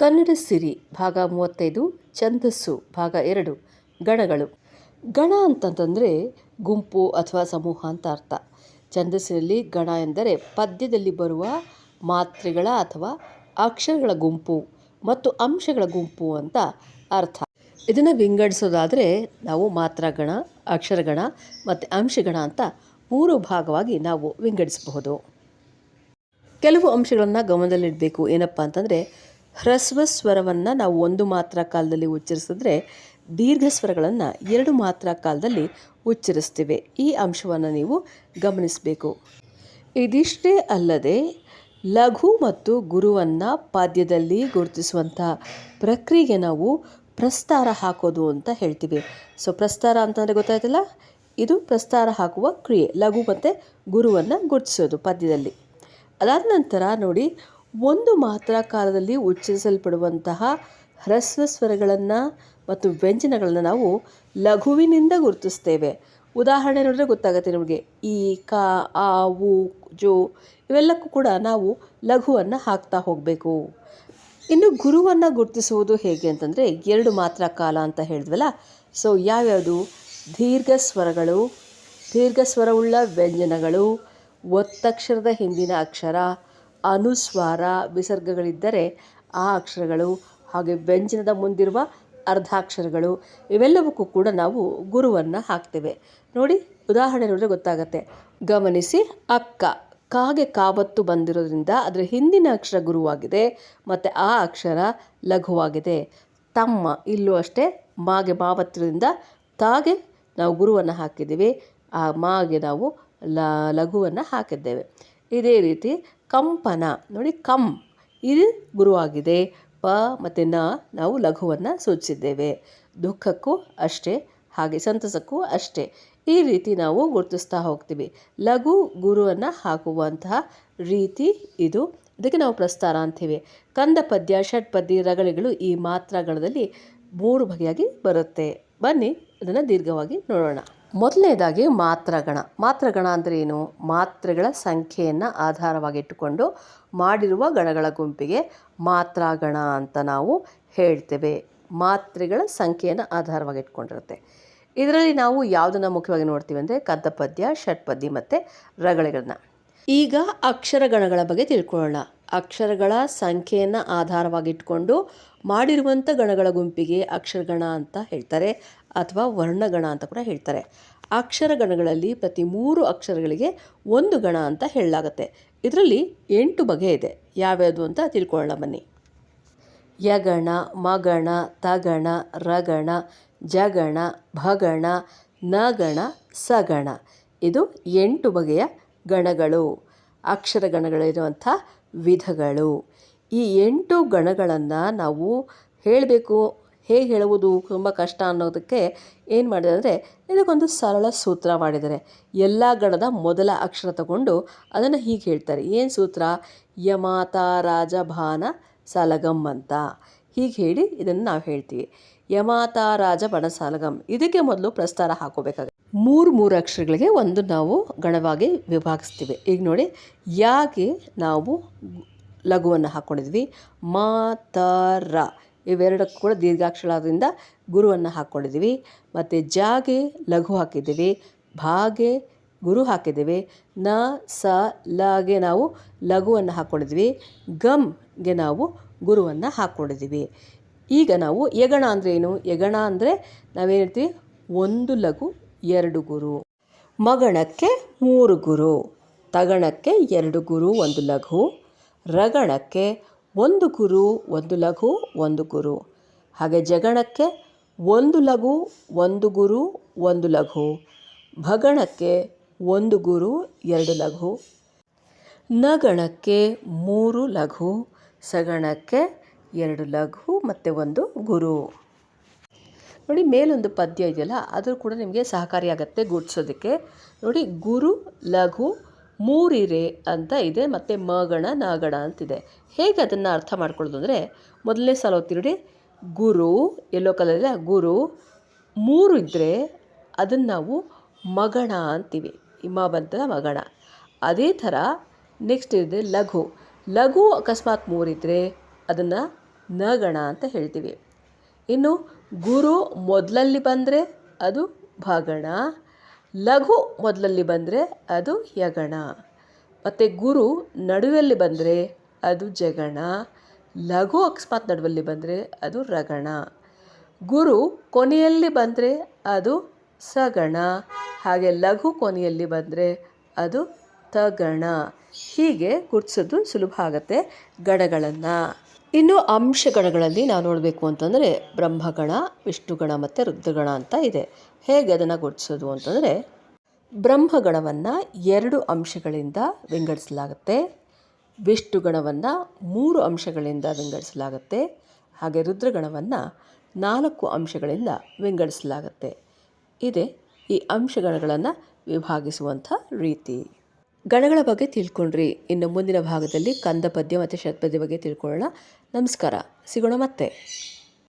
ಕನ್ನಡ ಸಿರಿ, ಭಾಗ ಮೂವತ್ತೈದು, ಛಂದಸ್ಸು, ಭಾಗ ಎರಡು, ಗಣಗಳು. ಗಣ ಅಂತಂತಂದರೆ ಗುಂಪು ಅಥವಾ ಸಮೂಹ ಅಂತ ಅರ್ಥ. ಛಂದಸ್ಸಿನಲ್ಲಿ ಗಣ ಎಂದರೆ ಪದ್ಯದಲ್ಲಿ ಬರುವ ಮಾತ್ರೆಗಳ ಅಥವಾ ಅಕ್ಷರಗಳ ಗುಂಪು ಮತ್ತು ಅಂಶಗಳ ಗುಂಪು ಅಂತ ಅರ್ಥ. ಇದನ್ನು ವಿಂಗಡಿಸೋದಾದರೆ ನಾವು ಮಾತ್ರಗಣ, ಅಕ್ಷರಗಣ ಮತ್ತು ಅಂಶಗಣ ಅಂತ ಮೂರು ಭಾಗವಾಗಿ ನಾವು ವಿಂಗಡಿಸಬಹುದು. ಕೆಲವು ಅಂಶಗಳನ್ನು ಗಮನದಲ್ಲಿಡಬೇಕು. ಏನಪ್ಪ ಅಂತಂದರೆ ಹ್ರಸ್ವ ಸ್ವರವನ್ನು ನಾವು ಒಂದು ಮಾತ್ರ ಕಾಲದಲ್ಲಿ ಉಚ್ಚರಿಸಿದ್ರೆ ದೀರ್ಘ ಸ್ವರಗಳನ್ನು ಎರಡು ಮಾತ್ರ ಕಾಲದಲ್ಲಿ ಉಚ್ಚರಿಸ್ತೀವಿ. ಈ ಅಂಶವನ್ನು ನೀವು ಗಮನಿಸಬೇಕು. ಇದಿಷ್ಟೇ ಅಲ್ಲದೆ ಲಘು ಮತ್ತು ಗುರುವನ್ನು ಪಾದ್ಯದಲ್ಲಿ ಗುರುತಿಸುವಂಥ ಪ್ರಕ್ರಿಯೆಗೆ ನಾವು ಪ್ರಸ್ತಾರ ಹಾಕೋದು ಅಂತ ಹೇಳ್ತೀವಿ. ಸೊ ಪ್ರಸ್ತಾರ ಅಂತಂದರೆ ಗೊತ್ತಾಯ್ತಲ್ಲ? ಇದು ಪ್ರಸ್ತಾರ ಹಾಕುವ ಕ್ರಿಯೆ. ಲಘು ಮತ್ತು ಗುರುವನ್ನು ಗುರುತಿಸೋದು ಪದ್ಯದಲ್ಲಿ. ಅದಾದ ನಂತರ ನೋಡಿ ಒಂದು ಮಾತ್ರ ಕಾಲದಲ್ಲಿ ಉಚ್ಚರಿಸಲ್ಪಡುವಂತಹ ಹ್ರಸ್ವ ಸ್ವರಗಳನ್ನು ಮತ್ತು ವ್ಯಂಜನಗಳನ್ನು ನಾವು ಲಘುವಿನಿಂದ ಗುರುತಿಸ್ತೇವೆ. ಉದಾಹರಣೆ ನೋಡಿದ್ರೆ ಗೊತ್ತಾಗುತ್ತೆ ನಿಮಗೆ. ಈ, ಕ, ಆ ಉ ಜೋ ಇವೆಲ್ಲಕ್ಕೂ ಕೂಡ ನಾವು ಲಘುವನ್ನು ಹಾಕ್ತಾ ಹೋಗಬೇಕು. ಇನ್ನು ಗುರುವನ್ನು ಗುರುತಿಸುವುದು ಹೇಗೆ ಅಂತಂದರೆ ಎರಡು ಮಾತ್ರ ಕಾಲ ಅಂತ ಹೇಳಿದ್ವಲ್ಲ? ಸೊ ಯಾವ್ಯಾವುದು? ದೀರ್ಘ ಸ್ವರಗಳು, ದೀರ್ಘ ಸ್ವರವುಳ್ಳ ವ್ಯಂಜನಗಳು, ಒತ್ತಕ್ಷರದ ಹಿಂದಿನ ಅಕ್ಷರ ಅನುಸ್ವಾರ ವಿಸರ್ಗಗಳಿದ್ದರೆ ಆ ಅಕ್ಷರಗಳು ಹಾಗೆ ವ್ಯಂಜನದ ಮುಂದಿರುವ ಅರ್ಧಾಕ್ಷರಗಳು ಇವೆಲ್ಲವಕ್ಕೂ ಕೂಡ ನಾವು ಗುರುವನ್ನು ಹಾಕ್ತೇವೆ. ನೋಡಿ, ಉದಾಹರಣೆ ನೋಡಿದ್ರೆ ಗೊತ್ತಾಗತ್ತೆ. ಗಮನಿಸಿ, ಅಕ್ಕ ಕಾಗೆ ಕಾವತ್ತು ಬಂದಿರೋದ್ರಿಂದ ಅದರ ಹಿಂದಿನ ಅಕ್ಷರ ಗುರುವಾಗಿದೆ, ಮತ್ತು ಆ ಅಕ್ಷರ ಲಘುವಾಗಿದೆ. ತಮ್ಮ ಇಲ್ಲೂ ಅಷ್ಟೇ ಮಾಗೆ ಮಾವತ್ತಿರೋದ್ರಿಂದ ತಾಗೆ ನಾವು ಗುರುವನ್ನು ಹಾಕಿದ್ದೀವಿ. ಆ ಮಾಗೆ ನಾವು ಲ ಲಘುವನ್ನು ಹಾಕಿದ್ದೇವೆ. ಇದೇ ರೀತಿ ಕಂಪನ. ನೋಡಿ, ಕಂ. ಇದು ಗುರುವಾಗಿದೆ. ಪ ಮತ್ತು ನ ನಾವು ಲಘುವನ್ನು ಸೂಚಿಸಿದ್ದೇವೆ. ದುಃಖಕ್ಕೂ ಅಷ್ಟೇ, ಹಾಗೆ ಸಂತಸಕ್ಕೂ ಅಷ್ಟೇ. ಈ ರೀತಿ ನಾವು ಗುರುತಿಸ್ತಾ ಹೋಗ್ತೀವಿ. ಲಘು ಗುರುವನ್ನು ಹಾಕುವಂತಹ ರೀತಿ ಇದು. ಇದಕ್ಕೆ ನಾವು ಪ್ರಸ್ತಾರ ಅಂತೀವಿ. ಕಂದ ಪದ್ಯ ಷಟ್ಪದ್ಯ ರಗಳಿಗಳು ಈ ಮಾತ್ರಗಳಲ್ಲಿ ಮೂರು ಬಗೆಯಾಗಿ ಬರುತ್ತೆ. ಬನ್ನಿ, ಅದನ್ನು ದೀರ್ಘವಾಗಿ ನೋಡೋಣ. ಮೊದಲನೇದಾಗಿ ಮಾತ್ರಗಣ. ಮಾತ್ರಗಣ ಅಂದರೆ ಏನು? ಮಾತ್ರೆಗಳ ಸಂಖ್ಯೆಯನ್ನು ಆಧಾರವಾಗಿಟ್ಟುಕೊಂಡು ಮಾಡಿರುವ ಗಣಗಳ ಗುಂಪಿಗೆ ಮಾತ್ರಗಣ ಅಂತ ನಾವು ಹೇಳ್ತೇವೆ. ಮಾತ್ರೆಗಳ ಸಂಖ್ಯೆಯನ್ನು ಆಧಾರವಾಗಿಟ್ಕೊಂಡಿರುತ್ತೆ ಇದರಲ್ಲಿ ನಾವು ಯಾವುದನ್ನು ಮುಖ್ಯವಾಗಿ ನೋಡ್ತೀವಿ ಅಂದರೆ ಕದ್ದಪದ್ಯ, ಷಟ್ಪದ್ಯ ಮತ್ತು ರಗಳೆಗಳನ್ನ. ಈಗ ಅಕ್ಷರಗಣಗಳ ಬಗ್ಗೆ ತಿಳ್ಕೊಳ್ಳೋಣ. ಅಕ್ಷರಗಳ ಸಂಖ್ಯೆಯನ್ನು ಆಧಾರವಾಗಿಟ್ಕೊಂಡು ಮಾಡಿರುವಂಥ ಗಣಗಳ ಗುಂಪಿಗೆ ಅಕ್ಷರಗಣ ಅಂತ ಹೇಳ್ತಾರೆ. ಅಥವಾ ವರ್ಣಗಣ ಅಂತ ಕೂಡ ಹೇಳ್ತಾರೆ. ಅಕ್ಷರಗಣಗಳಲ್ಲಿ ಪ್ರತಿ ಮೂರು ಅಕ್ಷರಗಳಿಗೆ ಒಂದು ಗಣ ಅಂತ ಹೇಳಲಾಗುತ್ತೆ. ಇದರಲ್ಲಿ ಎಂಟು ಬಗೆ ಇದೆ. ಯಾವ್ಯಾವುದು ಅಂತ ತಿಳ್ಕೊಳ್ಳೋಣ ಬನ್ನಿ. ಯಗಣ, ಮಗಣ, ತಗಣ, ರಗಣ, ಜಗಣ, ಭಗಣ, ನಗಣ, ಸಗಣ. ಇದು ಎಂಟು ಬಗೆಯ ಗಣಗಳು. ಅಕ್ಷರಗಣಗಳಿರುವಂಥ ವಿಧಗಳು. ಈ ಎಂಟು ಗಣಗಳನ್ನು ನಾವು ಹೇಳಬೇಕು ಹೇಗೆ ಹೇಳುವುದು ತುಂಬ ಕಷ್ಟ ಅನ್ನೋದಕ್ಕೆ ಏನು ಮಾಡಿದೆ ಅಂದರೆ ಇದಕ್ಕೊಂದು ಸರಳ ಸೂತ್ರ ಮಾಡಿದ್ದಾರೆ. ಎಲ್ಲ ಗಣದ ಮೊದಲ ಅಕ್ಷರ ತಗೊಂಡು ಅದನ್ನು ಹೀಗೆ ಹೇಳ್ತಾರೆ. ಏನು ಸೂತ್ರ? ಯಮಾತ ರಾಜ ಭಾನ ಸಲಗಂ ಅಂತ. ಹೀಗೆ ಹೇಳಿ ಇದನ್ನು ನಾವು ಹೇಳ್ತೀವಿ. ಯಮಾತ ರಾಜ ಬಣ ಸಾಲಗಂ. ಇದಕ್ಕೆ ಮೊದಲು ಪ್ರಸ್ತಾರ ಹಾಕೋಬೇಕಾಗುತ್ತೆ. ಮೂರು ಮೂರು ಅಕ್ಷರಗಳಿಗೆ ಒಂದು ನಾವು ಗಣವಾಗಿ ವಿಭಾಗಿಸ್ತೀವಿ. ಈಗ ನೋಡಿ ಯಾಕೆ ನಾವು ಲಘುವನ್ನು ಹಾಕ್ಕೊಂಡಿದ್ವಿ? ಮಾ ತ ರ ಇವೆರಡಕ್ಕೂ ಕೂಡ ದೀರ್ಘಾಕ್ಷರ ಆದ್ದರಿಂದ ಗುರುವನ್ನು ಹಾಕ್ಕೊಂಡಿದ್ದೀವಿ. ಮತ್ತು ಜಾಗೆ ಲಘು ಹಾಕಿದ್ದೀವಿ. ಭಾಗೆ ಗುರು ಹಾಕಿದ್ದೀವಿ. ನ, ಸ ಲಗೆ ನಾವು ಲಘುವನ್ನು ಹಾಕ್ಕೊಂಡಿದ್ವಿ ಗಮ್ಗೆ ನಾವು ಗುರುವನ್ನು ಹಾಕ್ಕೊಂಡಿದ್ದೀವಿ. ಈಗ ನಾವು ಯಗಣ ಅಂದರೆ ಏನು? ಯಗಣ ಅಂದರೆ ನಾವೇನಿರ್ತೀವಿ ಒಂದು ಲಘು, ಎರಡು ಗುರು. ಮಗಣಕ್ಕೆ ಮೂರು ಗುರು. ತಗಣಕ್ಕೆ ಎರಡು ಗುರು, ಒಂದು ಲಘು. ರಗಣಕ್ಕೆ ಒಂದು ಗುರು ಒಂದು ಲಘು, ಒಂದು ಗುರು ಹಾಗೆ ಜಗಣಕ್ಕೆ ಒಂದು ಲಘು, ಒಂದು ಗುರು, ಒಂದು ಲಘು. ಭಗಣಕ್ಕೆ ಒಂದು ಗುರು, ಎರಡು ಲಘು. ನಗಣಕ್ಕೆ ಮೂರು ಲಘು, ಸಗಣಕ್ಕೆ ಎರಡು ಲಘು ಮತ್ತು ಒಂದು ಗುರು. ನೋಡಿ, ಮೇಲೊಂದು ಪದ್ಯ ಇದೆಯಲ್ಲ ಅದು ಕೂಡ ನಿಮಗೆ ಸಹಕಾರಿಯಾಗತ್ತೆ ಗುಡ್ಸೋದಕ್ಕೆ. ನೋಡಿ, ಗುರು, ಲಘು ಮೂರಿರೆ ಅಂತ ಇದೆ, ಮತ್ತು ಮಗಣ, ನಾಗಣ ಅಂತಿದೆ. ಹೇಗೆ ಅದನ್ನು ಅರ್ಥ ಮಾಡ್ಕೊಳ್ಳೋದು ಅಂದರೆ, ಮೊದಲನೇ ಸಲ ಓದ್ತೀವಿ ಗುರು, ಎಲ್ಲೋ ಕಲರಿಲ್ಲ ಗುರು, ಮೂರು ಇದ್ದರೆ ಅದನ್ನು ನಾವು ಮಗಣ ಅಂತೀವಿ. ಇಮ ಬಂತಲ್ಲ ಮಗಣ. ಅದೇ ಥರ ನೆಕ್ಸ್ಟ್ ಇದೆ ಲಘು. ಲಘು ಅಕಸ್ಮಾತ್ ಮೂರಿದ್ದರೆ ಅದನ್ನು ನಗಣ ಗಣ ಅಂತ ಹೇಳ್ತೀವಿ. ಇನ್ನು ಗುರು ಮೊದಲಲ್ಲಿ ಬಂದರೆ ಅದು ಭಗಣ ಲಘು ಮೊದಲಲ್ಲಿ ಬಂದರೆ ಅದು ಯಗಣ. ಮತ್ತು ಗುರು ನಡುವಲ್ಲಿ ಬಂದರೆ ಅದು ಜಗಣ. ಲಘು ಅಕಸ್ಮಾತ್ ನಡುವಲ್ಲಿ ಬಂದರೆ ಅದು ರಗಣ. ಗುರು ಕೊನೆಯಲ್ಲಿ ಬಂದರೆ ಅದು ಸಗಣ. ಹಾಗೆ ಲಘು ಕೊನೆಯಲ್ಲಿ ಬಂದರೆ ಅದು ತಗಣ. ಹೀಗೆ ಗುರ್ತಿಸೋದು ಸುಲಭ ಆಗುತ್ತೆ ಗಣಗಳನ್ನು. ಇನ್ನು ಅಂಶಗಣಗಳಲ್ಲಿ ನಾವು ನೋಡಬೇಕು ಅಂತಂದರೆ ಬ್ರಹ್ಮಗಣ, ವಿಷ್ಣುಗಣ ಮತ್ತು ರುದ್ರಗಣ ಅಂತ ಇದೆ. ಹೇಗೆ ಅದನ್ನು ಗುರುತಿಸೋದು ಅಂತಂದರೆ ಬ್ರಹ್ಮಗಣವನ್ನು ಎರಡು ಅಂಶಗಳಿಂದ ವಿಂಗಡಿಸಲಾಗುತ್ತೆ. ವಿಷ್ಣುಗಣವನ್ನು ಮೂರು ಅಂಶಗಳಿಂದ ವಿಂಗಡಿಸಲಾಗುತ್ತೆ. ಹಾಗೆ ರುದ್ರಗಣವನ್ನು ನಾಲ್ಕು ಅಂಶಗಳಿಂದ ವಿಂಗಡಿಸಲಾಗುತ್ತೆ. ಇದೆ ಈ ಅಂಶಗಣಗಳನ್ನು ವಿಭಾಗಿಸುವಂಥ ರೀತಿ. ಗಣಗಳ ಬಗ್ಗೆ ತಿಳ್ಕೊಂಡ್ರಿ. ಇನ್ನು ಮುಂದಿನ ಭಾಗದಲ್ಲಿ ಕಂದ ಪದ್ಯ ಮತ್ತು ಶತಪದ್ಯ ಬಗ್ಗೆ ತಿಳ್ಕೊಳ್ಳೋಣ. ನಮಸ್ಕಾರ ಸಿಗೋಣ ಮತ್ತೆ